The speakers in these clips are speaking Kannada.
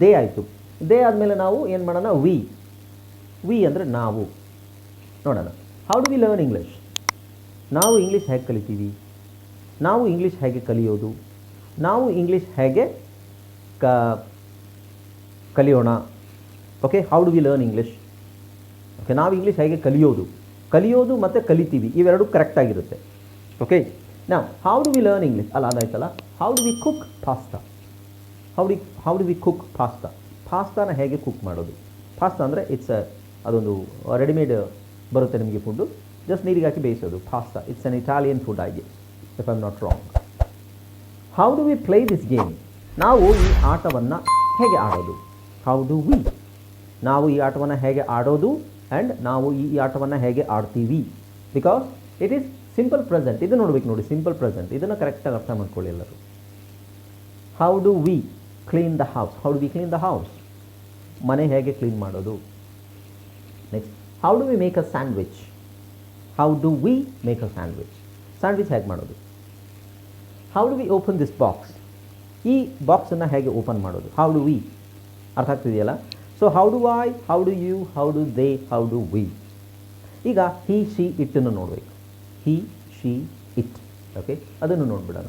ದೇ ಆಯಿತು. ದೇ ಆದಮೇಲೆ ನಾವು ಏನು ಮಾಡೋಣ? ವಿ. ವಿ ಅಂದರೆ ನಾವು. ನೋಡೋಣ. How do we learn English ನಾವು ಇಂಗ್ಲೀಷ್ ಹೇಗೆ ಕಲಿತೀವಿ? ನಾವು ಇಂಗ್ಲೀಷ್ ಹೇಗೆ ಕಲಿಯೋದು? ನಾವು ಇಂಗ್ಲೀಷ್ ಹೇಗೆ ಕ, ಕಲಿಯೋಣ? Okay how do we learn English okay ನಾವು ಇಂಗ್ಲೀಷ್ ಹೇಗೆ ಕಲಿಯೋದು? ಕಲಿಯೋದು ಮತ್ತು ಕಲಿತೀವಿ. ಇವೆರಡು ಕರೆಕ್ಟಾಗಿರುತ್ತೆ ಓಕೆ ನಾವು how do we learn English ಅಲ್ಲ, ಅದಾಯ್ತಲ್ಲ. How do we cook pasta how do how do we cook pasta ಪಾಸ್ತಾನ ಹೇಗೆ ಕುಕ್ ಮಾಡೋದು? ಪಾಸ್ತಾ ಅಂದರೆ ಇಟ್ಸ್ ಅದೊಂದು ರೆಡಿಮೇಡ್ ಬರುತ್ತೆ ನಿಮಗೆ ಫುಡ್ಡು ಜಸ್ಟ್ ನೀರಿಗೆ ಹಾಕಿ ಬೇಯಿಸೋದು. Pasta it's an Italian food ಆಗಿ if I'm not wrong how do we play this game ನಾವು ಈ ಆಟವನ್ನು ಹೇಗೆ ಆಡೋದು? ಹೌ ಡು ವಿ ನಾವು ಈ ಆಟವನ್ನು ಹೇಗೆ ಆಡೋದು? ಆ್ಯಂಡ್ ನಾವು ಈ ಆಟವನ್ನು ಹೇಗೆ ಆಡ್ತೀವಿ? Because it is simple present ಇದು ನೋಡ್ಬೇಕು ನೋಡಿ ಸಿಂಪಲ್ ಪ್ರೆಸೆಂಟ್ ಇದನ್ನು ಕರೆಕ್ಟಾಗಿ ಅರ್ಥ ಮಾಡ್ಕೊಳ್ಳಿ ಎಲ್ಲರೂ. How do we clean the house how do we clean the house ಮನೆ ಹೇಗೆ ಕ್ಲೀನ್ ಮಾಡೋದು? Next how do we make a sandwich how do we make a sandwich sandwich ಹೇಗೆ ಮಾಡೋದು? How do we open this box ಈ ಬಾಕ್ಸನ್ನು ಹೇಗೆ ಓಪನ್ ಮಾಡೋದು? ಹೌ ಡು ವಿ ಅರ್ಥ ಆಗ್ತಿದೆಯಲ್ಲ? So how do I how do you how do they how do we ಈಗ ಹಿ ಶಿ ಇಟ್ಟನ್ನು ನೋಡಬೇಕು. ಹಿ ಶಿ ಇಟ್ ಓಕೆ ಅದನ್ನು ನೋಡ್ಬಿಡೋಣ.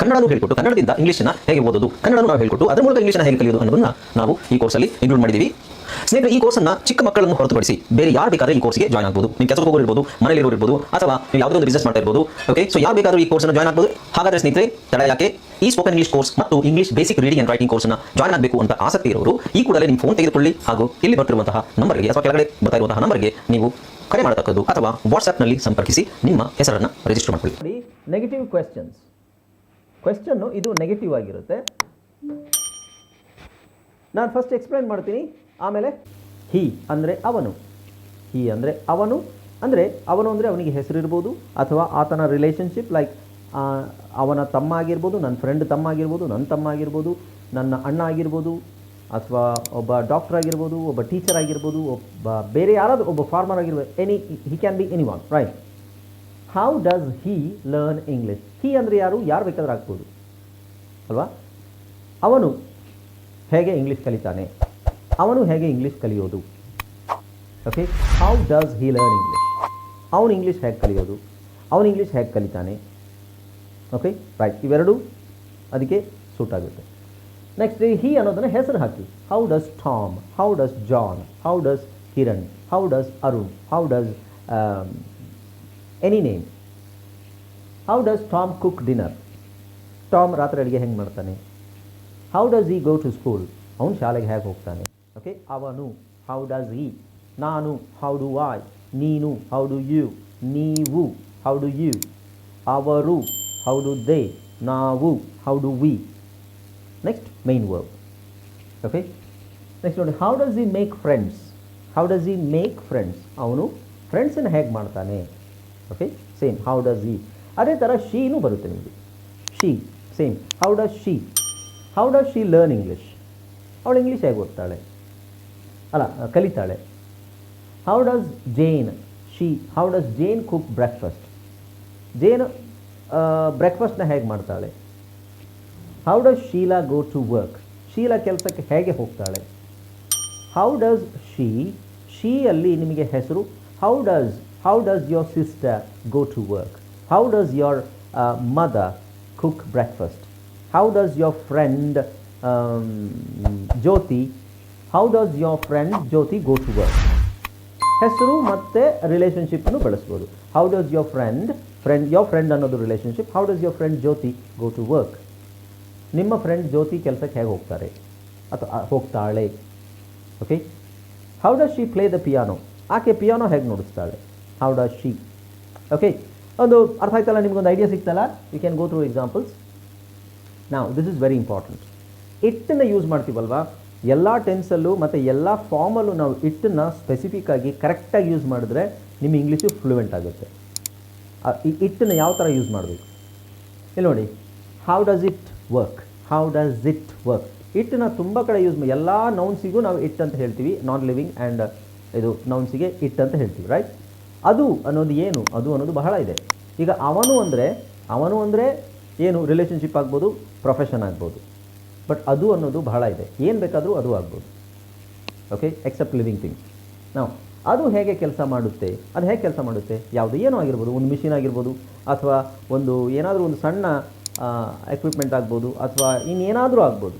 ಕನ್ನಡನೂ ಹೇಳಿಕೊಟ್ಟು ಕನ್ನಡದಿಂದ ಇಂಗ್ಲೀಷನ್ನ ಹೇಗೆ ಓದೋದು, ಕನ್ನಡನೂ ನಾವು ಹೇಳಿಕೊಟ್ಟು ಅದರ ಮೂಲಕ ಇಂಗ್ಲೀಷನ್ನ ಹೇಗೆ ಕಲಿಯೋದು ಅನ್ನೋದನ್ನ ನಾವು ಈ ಕೋರ್ಸಲ್ಲಿ ಇನ್ಕ್ಲೂಡ್ ಮಾಡಿದ್ದೀವಿ. ಸ್ನೇಹಿತರೆ, ಈ ಕೋರ್ಸನ್ನ ಚಿಕ್ಕ ಮಕ್ಕಳನ್ನು ಹೊರತುಪಡಿಸಿ ಬೇರೆ ಯಾರು ಬೇಕಾದ್ರೆ ಈ ಕೋರ್ಸ್ಗೆ ಜಾಯ್ನ್ ಆಗ್ಬೋದು. ನೀವು ಕೆಲಸಕ್ಕೆ ಹೋಗೋರು ಇರ್ಬೋದು ಮನೇಲಿ ಇರೋರು ಇರ್ಬೋದು, ಅಥವಾ ನೀವು ಯಾವುದೋ ಒಂದು ಬಿಸ್ನೆಸ್ ಮಾಡ್ತಾ ಇರ್ಬೋದು ಓಕೆ ಸೊ ಯಾರು ಬೇಕಾದರೂ ಈ ಕೋರ್ಸ್ನ ಜಾಯ್ನ್ ಆಗ್ಬೋದು. ಹಾಗಾದ್ರೆ ಸ್ನೇಹಿತರೆ, ತಡ ಯಾಕೆ? ಈ ಸ್ಪೋಕನ್ ಇಂಗ್ಲೀಷ್ ಕೋರ್ಸ್ ಮತ್ತು English basic reading and writing ಕೋರ್ಸ್ನ ಜಾಯ್ನ್ ಆಗಬೇಕು ಅಂತ ಆಸಕ್ತಿ ಇರೋರು, ಈ ಕೂಡಲೇ ನಿಮ್ಮ ಫೋನ್ ತೆಗೆದುಕೊಳ್ಳಿ ಹಾಗೂ ಇಲ್ಲಿ ಬರ್ತಿರುವಂತಹ ನಂಬರ್ಗೆ ಅಥವಾ ಕೆಳಗಡೆ ಬರ್ತಾ ಇರುವಂತಹ ನಂಬರ್ಗೆ ನೀವು ಕರೆ ಮಾಡತಕ್ಕದ್ದು ಅಥವಾ ವಾಟ್ಸ್ಆ್ಯಪ್ನಲ್ಲಿ ಸಂಪರ್ಕಿಸಿ ನಿಮ್ಮ ಹೆಸರನ್ನು ರಿಜಿಸ್ಟರ್ ಮಾಡಿಕೊಳ್ಳಿ. ನೆಗೆಟಿವ್ ಕ್ವೆಶ್ಚನ್ಸ್ ಕ್ವೆಶ್ಚನ್ನು ಇದು ನೆಗೆಟಿವ್ ಆಗಿರುತ್ತೆ. ನಾನು ಫಸ್ಟ್ ಎಕ್ಸ್ಪ್ಲೈನ್ ಮಾಡ್ತೀನಿ. ಆಮೇಲೆ ಹಿ ಅಂದರೆ ಅವನು. ಹಿ ಅಂದರೆ ಅವನು. ಅಂದರೆ ಅವನು ಅಂದರೆ ಅವನಿಗೆ ಹೆಸರಿರ್ಬೋದು ಅಥವಾ ಆತನ ರಿಲೇಷನ್ಶಿಪ್ ಲೈಕ್ ಅವನ ತಮ್ಮ ಆಗಿರ್ಬೋದು ನನ್ನ ಫ್ರೆಂಡ್ ತಮ್ಮ ಆಗಿರ್ಬೋದು ನನ್ನ ತಮ್ಮ ಆಗಿರ್ಬೋದು, ನನ್ನ ಅಣ್ಣ ಆಗಿರ್ಬೋದು, ಅಥವಾ ಒಬ್ಬ ಡಾಕ್ಟರ್ ಆಗಿರ್ಬೋದು, ಒಬ್ಬ ಟೀಚರ್ ಆಗಿರ್ಬೋದು, ಒಬ್ಬ ಬೇರೆ ಯಾರಾದರೂ, ಒಬ್ಬ ಫಾರ್ಮರ್ ಆಗಿರ್ಬೋದು any he can be anyone right how does he learn English he ಅಂದರೆ ಯಾರು? ಯಾರು ಬೇಕಾದ್ರೂ ಆಗ್ಬೋದು. ಅಲ್ವಾ? ಅವನು ಹೇಗೆ ಇಂಗ್ಲೀಷ್ ಕಲಿತಾನೆ? ಅವನು ಹೇಗೆ ಇಂಗ್ಲೀಷ್ ಕಲಿಯೋದು? Okay how does he learn English ಅವನು ಇಂಗ್ಲೀಷ್ ಹೇಗೆ ಕಲಿಯೋದು? ಅವನು ಇಂಗ್ಲೀಷ್ ಹೇಗೆ ಕಲಿತಾನೆ? ಓಕೆ ರೈಟ್ ಇವೆರಡೂ ಅದಕ್ಕೆ ಸೂಟ್ ಆಗುತ್ತೆ. ನೆಕ್ಸ್ಟ್ ಹಿ ಅನ್ನೋದನ್ನು ಹೆಸರು ಹಾಕಿ. How does Tom how does John how does Kiran how does Arun how does any name how does Tom cook dinner Tom ರಾತ್ರಿ ಅಡುಗೆ ಹೆಂಗೆ ಮಾಡ್ತಾನೆ? ಹೌ ಡಸ್ ಈ ಗೋ ಟು ಸ್ಕೂಲ್ ಅವನು ಶಾಲೆಗೆ ಹೇಗೆ ಹೋಗ್ತಾನೆ? ಓಕೆ ಅವನು ಹೌ ಡಸ್ ಈ ನಾನು ಹೌ ಡು ಐ ನೀನು ಹೌ ಡು ಯು ನೀವು ಹೌ ಡು ಯು ಅವರು ಹೌ ಡು ದೇ ನಾವು how do we next main verb okay next ನೋಡಿ how does he make friends how does he make friends ಅವನು ಫ್ರೆಂಡ್ಸನ್ನು ಹೇಗೆ ಮಾಡ್ತಾನೆ? ಓಕೆ ಸೇಮ್ ಹೌ ಡಸ್ ಈ ಅದೇ ಥರ ಶೀನೂ ಬರುತ್ತೆ ನಿಮಗೆ. She same how does she how does she learn English ಅವಳು ಇಂಗ್ಲೀಷ್ ಹೇಗೆ ಓದ್ತಾಳೆ? ಅಲ್ಲ, ಕಲಿತಾಳೆ. How does Jane she how does Jane cook breakfast Jane ಬ್ರೇಕ್ಫಾಸ್ಟ್ನ ಹೇಗೆ ಮಾಡ್ತಾಳೆ? How does Sheela go to work Sheela ಕೆಲಸಕ್ಕೆ ಹೇಗೆ ಹೋಗ್ತಾಳೆ? ಹೌ ಡಸ್ ಶೀ ಶೀ ಅಲ್ಲಿ ನಿಮಗೆ ಹೆಸರು. How does how does your sister go to work how does your mother cook breakfast how does your friend Jyothi how does your friend Jyothi go to work ಹೆಸರು ಮತ್ತು ರಿಲೇಷನ್ಶಿಪ್ಪನ್ನು ಬಳಸ್ಬೋದು. How does your friend friend your friend ಅನ್ನೋದು relationship how does your friend Jyothi go to work ನಿಮ್ಮ ಫ್ರೆಂಡ್ ಜ್ಯೋತಿ ಕೆಲಸಕ್ಕೆ ಹೇಗೆ ಹೋಗ್ತಾರೆ? ಅಥವಾ ಹೋಗ್ತಾಳೆ? Okay how does she play the piano ಆಕೆ ಪಿಯಾನೋ ಹೇಗೆ ನುಡಿಸ್ತಾಳೆ? ಹೌ ಡಸ್ ಶಿ ಓಕೆ ಒಂದು ಅರ್ಥ ಆಯ್ತಲ್ಲ, ನಿಮಗೊಂದು idea ಸಿಗ್ತಲ್ಲ you can go through examples ನಾವು ದಿಸ್ ಇಸ್ ವೆರಿ ಇಂಪಾರ್ಟೆಂಟ್ ಇಟ್ಟನ್ನು ಯೂಸ್ ಮಾಡ್ತೀವಲ್ವಾ? ಎಲ್ಲ ಟೆನ್ಸಲ್ಲೂ ಮತ್ತು ಎಲ್ಲ ಫಾರ್ಮಲ್ಲೂ ನಾವು ಇಟ್ಟನ್ನು ಸ್ಪೆಸಿಫಿಕ್ ಆಗಿ ಕರೆಕ್ಟಾಗಿ ಯೂಸ್ ಮಾಡಿದ್ರೆ ನಿಮ್ಮ ಇಂಗ್ಲೀಷು ಫ್ಲೂಯೆಂಟ್ ಆಗುತ್ತೆ. ಈ ಇಟ್ಟನ್ನು ಯಾವ ಥರ ಯೂಸ್ ಮಾಡಬೇಕು? ಇಲ್ಲಿ ನೋಡಿ. How does it work how does it work ಇಟ್ಟನ್ನ ತುಂಬ ಕಡೆ ಯೂಸ್ ಮಾಡಿ ಎಲ್ಲ ನೌನ್ಸಿಗೂ ನಾವು ಇಟ್ ಅಂತ ಹೇಳ್ತೀವಿ. ನಾನ್ ಲಿವಿಂಗ್ ಆ್ಯಂಡ್ ಇದು ನೌನ್ಸಿಗೆ ಇಟ್ ಅಂತ ಹೇಳ್ತೀವಿ ರೈಟ್ ಅದು ಅನ್ನೋದು ಏನು? ಅದು ಅನ್ನೋದು ಬಹಳ ಇದೆ. ಈಗ ಅವನು ಅಂದರೆ ಅವನು ಅಂದರೆ ಏನು? ರಿಲೇಷನ್ಶಿಪ್ ಆಗ್ಬೋದು ಪ್ರೊಫೆಷನ್ ಆಗ್ಬೋದು. ಬಟ್ ಅದು ಅನ್ನೋದು ಬಹಳ ಇದೆ. ಏನು ಬೇಕಾದರೂ ಅದು ಆಗ್ಬೋದು. ಓಕೆ ಎಕ್ಸೆಪ್ಟ್ ಲಿವಿಂಗ್ ಥಿಂಗ್ಸ್ ನಾವು ಅದು ಹೇಗೆ ಕೆಲಸ ಮಾಡುತ್ತೆ? ಅದು ಹೇಗೆ ಕೆಲಸ ಮಾಡುತ್ತೆ? ಯಾವುದು ಏನೋ ಆಗಿರ್ಬೋದು, ಒಂದು ಮಿಷಿನ್ ಆಗಿರ್ಬೋದು, ಅಥವಾ ಒಂದು ಏನಾದರೂ ಒಂದು ಸಣ್ಣ ಎಕ್ವಿಪ್ಮೆಂಟ್ ಆಗ್ಬೋದು, ಅಥವಾ ಇನ್ನೇನಾದರೂ ಆಗ್ಬೋದು.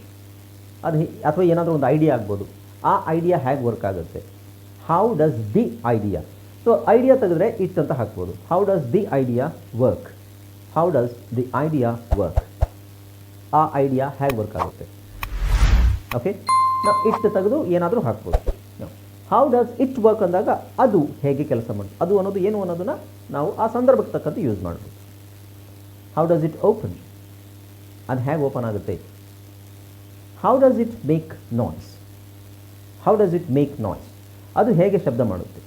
ಅದು ಅಥವಾ ಏನಾದರೂ ಒಂದು ಐಡಿಯಾ ಆಗ್ಬೋದು. ಆ ಐಡಿಯಾ ಹೇಗೆ ವರ್ಕ್ ಆಗುತ್ತೆ? How does the idea so idea ತೆಗೆದ್ರೆ ಇಟ್ ಅಂತ ಹಾಕ್ಬೋದು. How does the idea work how does the idea work ಆ ಐಡಿಯಾ ಹೇಗೆ ವರ್ಕ್ ಆಗುತ್ತೆ? ಓಕೆ ನಾವು ಇಟ್ ತೆಗೆದು ಏನಾದರೂ ಹಾಕ್ಬೋದು. ಹೌ ಡಸ್ ಇಟ್ ವರ್ಕ್ ಅಂದಾಗ ಅದು ಹೇಗೆ ಕೆಲಸ ಮಾಡುತ್ತೆ ಅದು ಅನ್ನೋದು ಏನು ಅನ್ನೋದನ್ನು ನಾವು ಆ ಸಂದರ್ಭಕ್ಕೆ ತಕ್ಕಂತೆ ಯೂಸ್ ಮಾಡ್ಬೋದು. ಹೌ ಡಸ್ ಇಟ್ ಓಪನ್ ಅದು ಹೇಗೆ ಓಪನ್ ಆಗುತ್ತೆ? How does it make noise how does it make noise ಅದು ಹೇಗೆ ಶಬ್ದ ಮಾಡುತ್ತೆ?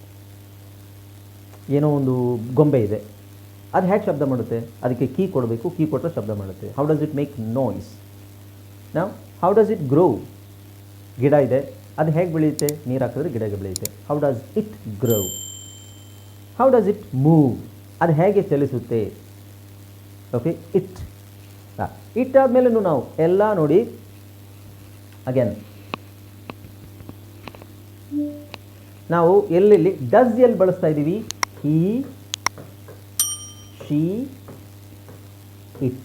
ಏನೋ ಒಂದು ಗೊಂಬೆ ಇದೆ. ಅದು ಹೇಗೆ ಶಬ್ದ ಮಾಡುತ್ತೆ? ಅದಕ್ಕೆ ಕೀ ಕೊಡಬೇಕು, ಕೀ ಕೊಟ್ಟರೆ ಶಬ್ದ ಮಾಡುತ್ತೆ. How does it make noise ನಾವು ಹೌ ಡಸ್ ಇಟ್ ಗ್ರೋ ಗಿಡ ಇದೆ. ಅದು ಹೇಗೆ ಬೆಳೆಯುತ್ತೆ? ನೀರು ಹಾಕಿದ್ರೆ ಗಿಡಗೆ ಬೆಳೆಯುತ್ತೆ. How does it grow how does it move ಅದು ಹೇಗೆ ಚಲಿಸುತ್ತೆ? ಓಕೆ ಇಟ್ ಇಟ್ ಆದಮೇಲೂ ನಾವು ಎಲ್ಲ ನೋಡಿ. ಅಗೇನ್ ನಾವು ಎಲ್ಲೆಲ್ಲಿ ಡಸ್ ಎಲ್ಲಿ ಬಳಸ್ತಾ ಇದ್ದೀವಿ? ಹೀ she ಇಟ್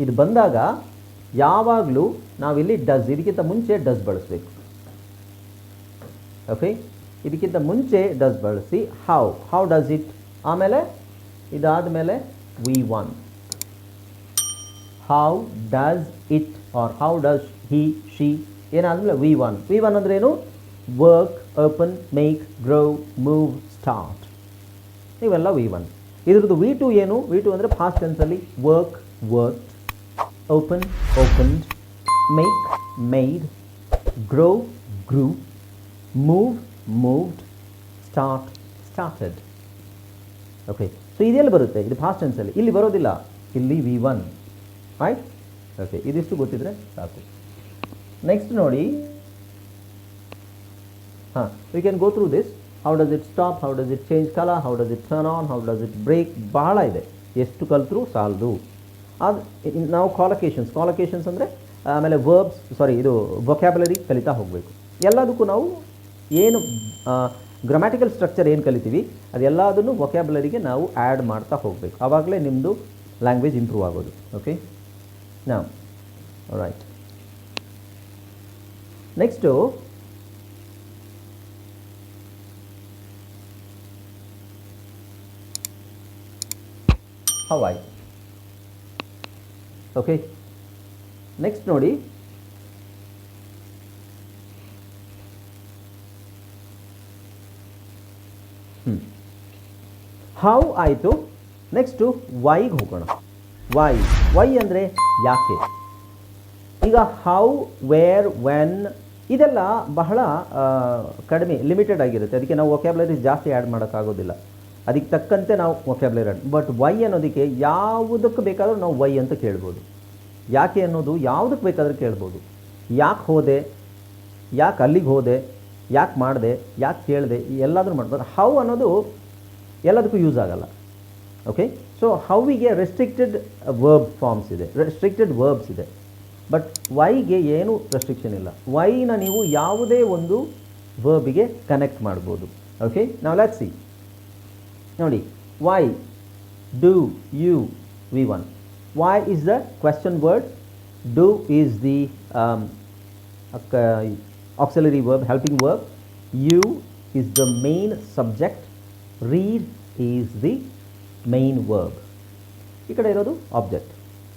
ಇದು ಬಂದಾಗ ಯಾವಾಗಲೂ ನಾವಿಲ್ಲಿ ಡಸ್ ಇದಕ್ಕಿಂತ ಮುಂಚೆ ಡಸ್ ಬಳಸಬೇಕು. ಓಕೆ ಇದಕ್ಕಿಂತ ಮುಂಚೆ ಡಸ್ ಬಳಸಿ ಹೌ ಹೌ ಡಸ್ ಇಟ್ ಆಮೇಲೆ ಇದಾದ ಮೇಲೆ V one how does it or how does he she ಏನಾದಮೇಲೆ V one V one ಅಂದ್ರೇನು work open make grow move start ಇವೆಲ್ಲ ವಿ ಒನ್ ಇದ್ರದ್ದು ವಿ ಟು ಏನು? ವಿ ಟು ಅಂದರೆ past ಟೆನ್ಸಲ್ಲಿ work work open opened make made grow grew move moved start started okay so ಇದೆಲ್ಲ ಬರುತ್ತೆ. ಇದು ಫಾಸ್ಟ್ ಟೆನ್ಸಲ್ಲಿ ಇಲ್ಲಿ ಬರೋದಿಲ್ಲ. ಇಲ್ಲಿ ವಿ ಒನ್ ಆಯ್ತು ಓಕೆ ಇದಿಷ್ಟು ಗೊತ್ತಿದ್ರೆ ಸಾಕು. ನೆಕ್ಸ್ಟ್ ನೋಡಿ. ಹಾಂ we can go through this how does it stop how does it change colour how does it turn on how does it break ಭಾಳ ಇದೆ. ಎಷ್ಟು ಕಲಿತರೂ ಸಾಲದು. ಅದು ನಾವು ಕಾಲಕೇಶನ್ಸ್ ಕಾಲಕೇಶನ್ಸ್ ಅಂದರೆ, ಆಮೇಲೆ ವರ್ಬ್ಸ್ ಸಾರಿ ಇದು ವೊಕ್ಯಾಬುಲರಿ ಕಲಿತಾ ಹೋಗಬೇಕು. ಎಲ್ಲದಕ್ಕೂ ನಾವು ಏನು ಗ್ರಾಮ್ಯಾಟಿಕಲ್ ಸ್ಟ್ರಕ್ಚರ್ ಏನು ಕಲಿತೀವಿ, ಅದೆಲ್ಲದನ್ನು ವೊಕ್ಯಾಬುಲರಿಗೆ ನಾವು ಆ್ಯಡ್ ಮಾಡ್ತಾ ಹೋಗಬೇಕು. ಆವಾಗಲೇ ನಿಮ್ಮದು ಲ್ಯಾಂಗ್ವೇಜ್ ಇಂಪ್ರೂವ್ ಆಗೋದು. ಓಕೆ ನಾ ರೈಟ್ ನೆಕ್ಸ್ಟು ಹೌ ಆಯ್ತು ಓಕೆ ನೆಕ್ಸ್ಟ್ ನೋಡಿ. ಹೌ ಆಯಿತು ನೆಕ್ಸ್ಟು ವೈಗೆ ಹೋಗೋಣ. ವೈ ವೈ ಅಂದರೆ ಯಾಕೆ? ಈಗ ಹೌ ವೇರ್ ವೆನ್ ಇದೆಲ್ಲ ಬಹಳ ಕಡಿಮೆ ಲಿಮಿಟೆಡ್ ಆಗಿರುತ್ತೆ. ಅದಕ್ಕೆ ನಾವು ವೊಕ್ಯಾಬ್ಲರಿ ಜಾಸ್ತಿ ಆ್ಯಡ್ ಮಾಡೋಕ್ಕಾಗೋದಿಲ್ಲ. ಅದಕ್ಕೆ ತಕ್ಕಂತೆ ನಾವು ವೊಕ್ಯಾಬ್ಲರಿ ಆ್ಯಡ್ ಬಟ್ ವೈ ಅನ್ನೋದಕ್ಕೆ ಯಾವುದಕ್ಕೆ ಬೇಕಾದರೂ ನಾವು ವೈ ಅಂತ ಕೇಳ್ಬೋದು. ಯಾಕೆ ಅನ್ನೋದು ಯಾವುದಕ್ಕೆ ಬೇಕಾದರೂ ಕೇಳ್ಬೋದು. ಯಾಕೆ ಹೋದೆ? ಯಾಕೆ ಅಲ್ಲಿಗೆ ಹೋದೆ? ಯಾಕೆ ಮಾಡಿದೆ? ಯಾಕೆ ಕೇಳಿದೆ? ಎಲ್ಲಾದರೂ ಮಾಡ್ಬೋದು. ಹೌ ಅನ್ನೋದು ಎಲ್ಲದಕ್ಕೂ ಯೂಸ್ ಆಗಲ್ಲ. ಓಕೆ ಸೊ ಹೌವಿಗೆ ರೆಸ್ಟ್ರಿಕ್ಟೆಡ್ ವರ್ಬ್ ಫಾರ್ಮ್ಸ್ ಇದೆ. ರೆಸ್ಟ್ರಿಕ್ಟೆಡ್ ವರ್ಬ್ಸ್ ಇದೆ. ಬಟ್ ವೈಗೆ ಏನೂ ರೆಸ್ಟ್ರಿಕ್ಷನ್ ಇಲ್ಲ? ವೈನ ನೀವು ಯಾವುದೇ ಒಂದು ವರ್ಬಿಗೆ ಕನೆಕ್ಟ್ ಮಾಡ್ಬೋದು. ಓಕೆ ನಾವು ಸಿ ನೋಡಿ why do you V one why is the question word do is the auxiliary verb, helping verb. You is the main subject. Read is the main verb. ಈ ಕಡೆ ಇರೋದು object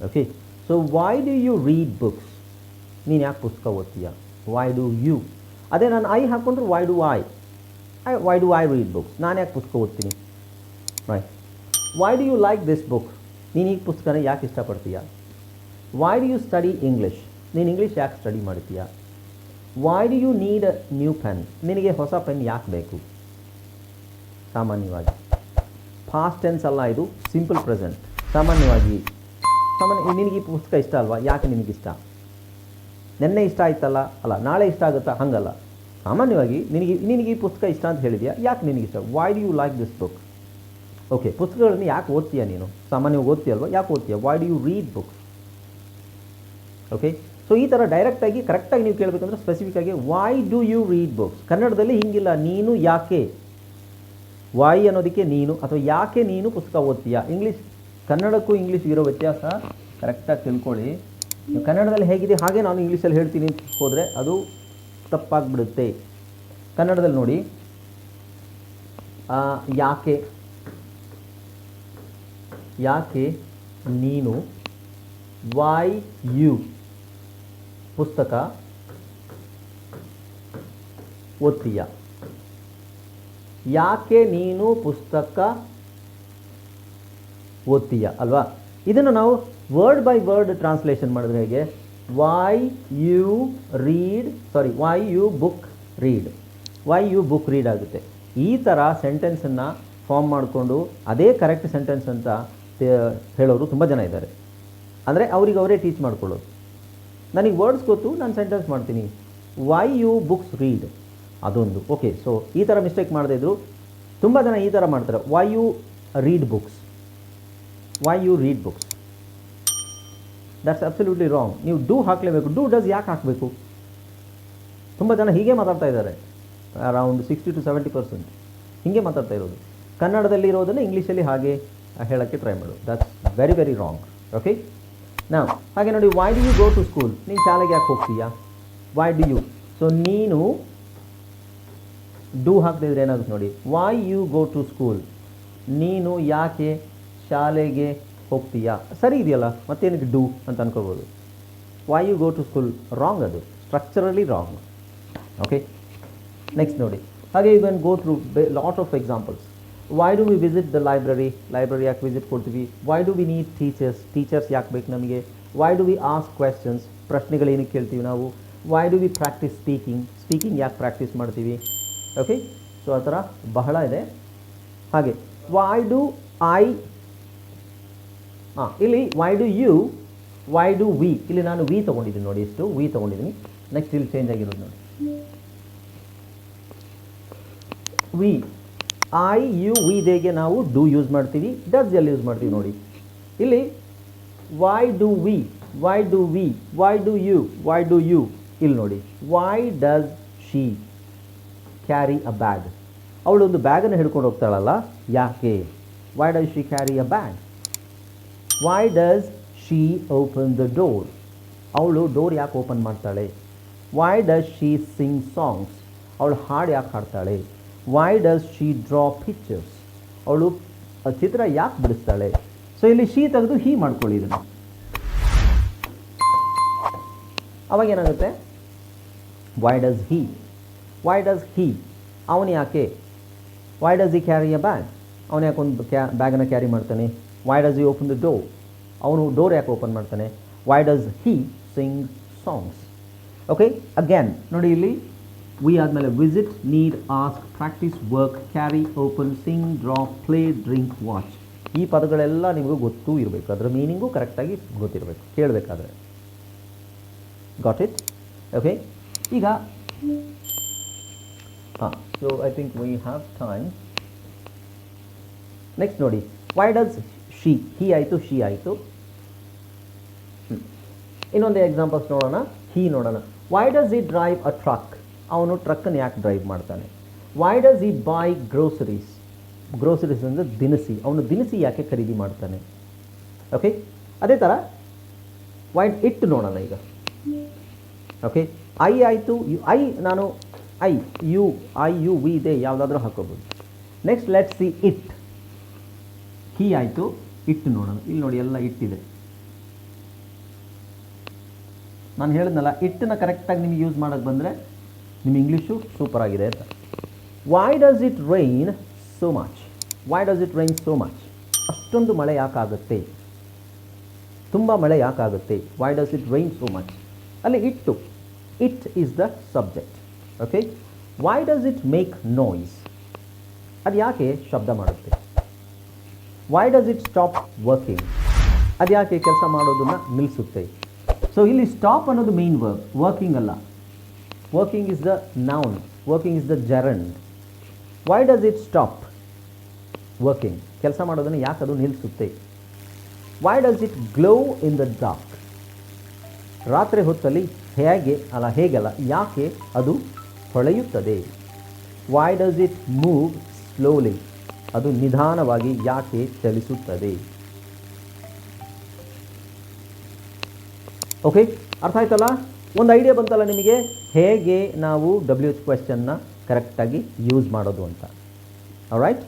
okay so why do you read books ನೀನು ಯಾಕೆ ಪುಸ್ತಕ ಓದ್ತೀಯ? ವೈ ಡು ಯು ಅದೇ ನಾನು ಐ ಹಾಕ್ಕೊಂಡ್ರೆ why do I I why do I read books ನಾನು ಯಾಕೆ ಪುಸ್ತಕ ಓದ್ತೀನಿ? Right why do you like this book ನೀನು ಈ ಪುಸ್ತಕನ ಯಾಕೆ ಇಷ್ಟಪಡ್ತೀಯ? Why do you study English ನೀನು ಇಂಗ್ಲೀಷ್ ಯಾಕೆ ಸ್ಟಡಿ ಮಾಡ್ತೀಯಾ? Why do you need a new pen ನಿನಗೆ ಹೊಸ ಪೆನ್ ಯಾಕೆ ಬೇಕು? ಸಾಮಾನ್ಯವಾಗಿ. ಫಾಸ್ಟ್ ಟೆನ್ಸ್ ಅಲ್ಲ ಇದು ಸಿಂಪಲ್ ಪ್ರೆಸೆಂಟ್ ಸಾಮಾನ್ಯವಾಗಿ, ಸಾಮಾನ್ಯ ನಿನಗೆ ಈ ಪುಸ್ತಕ ಇಷ್ಟ ಅಲ್ವಾ? ಯಾಕೆ ನಿನಗಿಷ್ಟ? ನಿನ್ನೆ ಇಷ್ಟ ಆಯ್ತಲ್ಲ? ಅಲ್ಲ, ನಾಳೆ ಇಷ್ಟ ಆಗುತ್ತಾ? ಹಂಗಲ್ಲ. ಸಾಮಾನ್ಯವಾಗಿ, ನಿನಗೆ ನಿನಗೆ ಈ ಪುಸ್ತಕ ಇಷ್ಟ ಅಂತ ಹೇಳಿದ್ಯಾ? ಯಾಕೆ ನಿನಗಿಷ್ಟ? Why do you like this book okay ಪುಸ್ತಕಗಳನ್ನು ಯಾಕೆ ಓದ್ತೀಯ ನೀನು? ಸಾಮಾನ್ಯವಾಗಿ ಓದ್ತೀಯಲ್ವಾ ಯಾಕೆ ಓದ್ತೀಯ? Why do you read books okay so ಈ ಥರ ಡೈರೆಕ್ಟಾಗಿ ಕರೆಕ್ಟಾಗಿ ನೀವು ಕೇಳಬೇಕಂದ್ರೆ ಸ್ಪೆಸಿಫಿಕ್ ಆಗಿ why do you read books ಕನ್ನಡದಲ್ಲಿ ಹಿಂಗಿಲ್ಲ. ನೀನು ಯಾಕೆ? ವಾಯ್ ಅನ್ನೋದಕ್ಕೆ ನೀನು ಅಥವಾ ಯಾಕೆ ನೀನು ಪುಸ್ತಕ ಓದ್ತೀಯ? ಇಂಗ್ಲೀಷ್ ಕನ್ನಡಕ್ಕೂ ಇಂಗ್ಲೀಷ್ ಇರೋ ವ್ಯತ್ಯಾಸ ಕರೆಕ್ಟಾಗಿ ತಿಳ್ಕೊಳ್ಳಿ. ಕನ್ನಡದಲ್ಲಿ ಹೇಗಿದೆ? ಹಾಗೆ ನಾನು ಇಂಗ್ಲೀಷಲ್ಲಿ ಹೇಳ್ತೀನಿ ಅಂತ ಹೋದರೆ ಅದು ತಪ್ಪಾಗ್ಬಿಡುತ್ತೆ. ಕನ್ನಡದಲ್ಲಿ ನೋಡಿ ಯಾಕೆ? ಯಾಕೆ ನೀನು ವೈ ಯು ಪುಸ್ತಕ ಓದ್ತೀಯ ಯಾಕೆ ನೀನು ಪುಸ್ತಕ ಓದ್ತೀಯ ಅಲ್ವಾ? ಇದನ್ನು ನಾವು ವರ್ಡ್ ಬೈ ವರ್ಡ್ ಟ್ರಾನ್ಸ್ಲೇಷನ್ ಮಾಡಿದ್ರೆ ಹೇಗೆ? Why you read sorry why you book read why you book read ಆಗುತ್ತೆ. ಈ ಥರ ಸೆಂಟೆನ್ಸನ್ನು ಫಾರ್ಮ್ ಮಾಡಿಕೊಂಡು, ಅದೇ ಕರೆಕ್ಟ್ ಸೆಂಟೆನ್ಸ್ ಅಂತ ಹೇಳೋರು ತುಂಬ ಜನ ಇದ್ದಾರೆ. ಅಂದರೆ ಅವ್ರಿಗೆ ಅವರೇ ಟೀಚ್ ಮಾಡ್ಕೊಳ್ಳೋದು. ನನಗೆ ವರ್ಡ್ಸ್ ಗೊತ್ತು, ನಾನು ಸೆಂಟೆನ್ಸ್ ಮಾಡ್ತೀನಿ. ವೈ ಯು ಬುಕ್ಸ್ ರೀಡ್ ಅದೊಂದು. ಓಕೆ ಸೊ ಈ ಥರ ಮಿಸ್ಟೇಕ್ ಮಾಡದೇ ಇದ್ರು ತುಂಬ ಜನ ಈ ಥರ ಮಾಡ್ತಾರೆ. Why you read books why you read books that's absolutely wrong ನೀವು ಡೂ ಹಾಕಲೇಬೇಕು. ಡೂ ಡಸ್ ಯಾಕೆ ಹಾಕಬೇಕು? ತುಂಬ ಜನ ಹೀಗೆ ಮಾತಾಡ್ತಾ ಇದ್ದಾರೆ. Around sixty to seventy percent ಹೀಗೆ ಮಾತಾಡ್ತಾ ಇರೋದು. ಕನ್ನಡದಲ್ಲಿ ಇರೋದನ್ನು ಇಂಗ್ಲೀಷಲ್ಲಿ ಹಾಗೆ ಹೇಳೋಕ್ಕೆ ಟ್ರೈ ಮಾಡು. That's very very wrong okay ನಾವು ಹಾಗೆ ನೋಡಿ why do you go to school ನೀನು ಶಾಲೆಗೆ ಯಾಕೆ ಹೋಗ್ತೀಯಾ? ವೈ ಡು ಯು ಸೊ ನೀನು ಡೂ ಹಾಕದಿದ್ರೆ ಏನಾಗುತ್ತೆ ನೋಡಿ why you go to school ನೀನು ಯಾಕೆ ಶಾಲೆಗೆ ಹೋಗ್ತೀಯಾ? ಸರಿ ಇದೆಯಲ್ಲ, ಮತ್ತೇನಕ್ಕೆ ಡೂ ಅಂತ ಅನ್ಕೋಬೋದು. Why you go to school wrong ಅದು. ಸ್ಟ್ರಕ್ಚರಲಿ ರಾಂಗ್ ಓಕೆ ನೆಕ್ಸ್ಟ್ ನೋಡಿ. ಹಾಗೆ you can go through lot of examples why do we visit the library library ಯಾಕೆ ವಿಸಿಟ್ ಕೊಡ್ತೀವಿ? Why do we need teachers teachers ಯಾಕೆ ಬೇಕು ನಮಗೆ? Why do we ask questions ಪ್ರಶ್ನೆಗಳೇನು ಕೇಳ್ತೀವಿ ನಾವು? Why do we practise speaking speaking ಯಾಕೆ ಪ್ರಾಕ್ಟೀಸ್ ಮಾಡ್ತೀವಿ? ಓಕೆ ಸೊ ಆ ಥರ ಬಹಳ ಇದೆ. ಹಾಗೆ ವೈ ಡು ಐ ಹಾಂ ಇಲ್ಲಿ why do you why do we ಇಲ್ಲಿ ನಾನು ವಿ ತೊಗೊಂಡಿದ್ದೀನಿ ನೋಡಿ ಇಷ್ಟು. ವಿ ತೊಗೊಂಡಿದ್ದೀನಿ. ನೆಕ್ಸ್ಟ್ ಇಲ್ಲಿ ಚೇಂಜ್ ಆಗಿರೋದು ನೋಡಿ. ವಿ ಐ ಯು ವಿ ದೇಗೆ ನಾವು ಡೂ ಯೂಸ್ ಮಾಡ್ತೀವಿ ಡಸ್ ಎಲ್ಲಿ ಯೂಸ್ ಮಾಡ್ತೀವಿ ನೋಡಿ. ಇಲ್ಲಿ why do we why do we why do you why do you ಇಲ್ಲಿ ನೋಡಿ. Why does she carry a bag ಅವಳು ಒಂದು ಬ್ಯಾಗನ್ನು ಹಿಡ್ಕೊಂಡು ಹೋಗ್ತಾಳಲ್ಲ, ಯಾಕೆ? Why does she carry a bag why does she open the door ಅವಳು ಡೋರ್ ಯಾಕೆ ಓಪನ್ ಮಾಡ್ತಾಳೆ? Why does she sing songs ಅವಳು ಹಾಡು ಯಾಕೆ ಹಾಡ್ತಾಳೆ? Why does she draw pictures ಅವಳು ಚಿತ್ರ ಯಾಕೆ ಬಿಡಿಸ್ತಾಳೆ? ಸೊ ಇಲ್ಲಿ ಶಿ ತೆಗೆದು ಹೀ ಮಾಡ್ಕೊಳ್ಳಿ ಇದನ್ನು ಅವಾಗ ಏನಾಗುತ್ತೆ? Why does he why does he ಅವನು ಯಾಕೆ? Why does he carry a bag ಅವನು ಯಾಕೆ ಒಂದು ಕ್ಯಾ ಬ್ಯಾಗನ್ನು ಕ್ಯಾರಿ ಮಾಡ್ತಾನೆ? Why does he open the door ಅವನು ಡೋರ್ ಯಾಕೆ ಓಪನ್ ಮಾಡ್ತಾನೆ? Why does he sing songs okay again ನೋಡಿ ಇಲ್ಲಿ ವಿ ಆದಮೇಲೆ visit need ask practice work carry open sing draw play drink watch ಈ ಪದಗಳೆಲ್ಲ ನಿಮಗೂ ಗೊತ್ತೂ ಇರಬೇಕು. ಅದರ ಮೀನಿಂಗು ಕರೆಕ್ಟಾಗಿ ಗೊತ್ತಿರಬೇಕು. ಕೇಳಬೇಕಾದ್ರೆ. ಗಾಟ್ ಇಟ್ ಓಕೆ ಈಗ, ಹಾಂ so I think we have time next ನೋಡಿ. ವೈ ಡಸ್ ಶಿ ಹಿ ಆಯಿತು ಶಿ ಆಯಿತು? ಇನ್ನೊಂದು ಎಕ್ಸಾಂಪಲ್ಸ್ ನೋಡೋಣ. ಹಿ ನೋಡೋಣ. Why does he drive a truck ಅವನು ಟ್ರಕ್ಕನ್ನು ಯಾಕೆ ಡ್ರೈವ್ ಮಾಡ್ತಾನೆ? Why does he buy groceries groceries ಅಂದರೆ ದಿನಸಿ. ಅವನು ದಿನಸಿ ಯಾಕೆ ಖರೀದಿ ಮಾಡ್ತಾನೆ? ಓಕೆ ಅದೇ ಥರ ವೈ ಇಟ್ ನೋಡೋಣ ಈಗ. ಓಕೆ ಐ ಆಯಿತು, ಯು, ಐ ನಾನು, I, you I, you, we ಇದೆ, ಯಾವುದಾದ್ರೂ ಹಾಕೋಬೋದು. Next let see it he ಆಯಿತು ಇಟ್ ನೋಡೋಣ. ಇಲ್ಲಿ ನೋಡಿ, ಎಲ್ಲ ಇಟ್ಟಿದೆ. ನಾನು ಹೇಳಿದ್ನಲ್ಲ, ಇಟ್ಟನ್ನ ಕರೆಕ್ಟಾಗಿ ನಿಮಗೆ ಯೂಸ್ ಮಾಡೋಕ್ಕೆ ಬಂದರೆ ನಿಮ್ಮ ಇಂಗ್ಲೀಷು ಸೂಪರ್ ಆಗಿದೆ ಅಂತ. Why does it rain so much why does it rain so much ಅಷ್ಟೊಂದು ಮಳೆ ಯಾಕಾಗುತ್ತೆ ತುಂಬ ಮಳೆ ಯಾಕಾಗುತ್ತೆ why does it rain so much ಅಲ್ಲಿ ಇಟ್ಟು it is the subject okay why does it make noise ಅದು ಯಾಕೆ ಶಬ್ದ ಮಾಡುತ್ತೆ? Why does it stop working ಅದು ಯಾಕೆ ಕೆಲಸ ಮಾಡೋದನ್ನು ನಿಲ್ಲಿಸುತ್ತೆ ಸೊ ಇಲ್ಲಿ ಸ್ಟಾಪ್ ಅನ್ನೋದು ಮೇನ್ ವರ್ಕ್ ವರ್ಕಿಂಗ್ ಅಲ್ಲ. Working is the noun working is the gerund. Why does it stop working ಕೆಲಸ ಮಾಡೋದನ್ನು ಯಾಕೆ ಅದು ನಿಲ್ಲಿಸುತ್ತೆ why does it glow in the dark ರಾತ್ರಿ ಹೊತ್ತಲ್ಲಿ ಹೇಗೆ, ಅಲ್ಲ ಹೇಗಲ್ಲ, ಯಾಕೆ ಅದು ಹೊಳೆಯುತ್ತದೆ? Why does it move slowly ಅದು ನಿಧಾನವಾಗಿ ಯಾಕೆ ಚಲಿಸುತ್ತದೆ? ಓಕೆ ಅರ್ಥ ಆಯ್ತಲ್ಲ? ಒಂದು ಐಡಿಯಾ ಬಂತಲ್ಲ ನಿಮಗೆ? ಹೇಗೆ ನಾವು ಡಬ್ಲ್ಯೂ ಎಚ್ ಕ್ವೆಶ್ಚನ್ನ ಕರೆಕ್ಟಾಗಿ ಯೂಸ್ ಮಾಡೋದು ಅಂತ. ರೈಟ್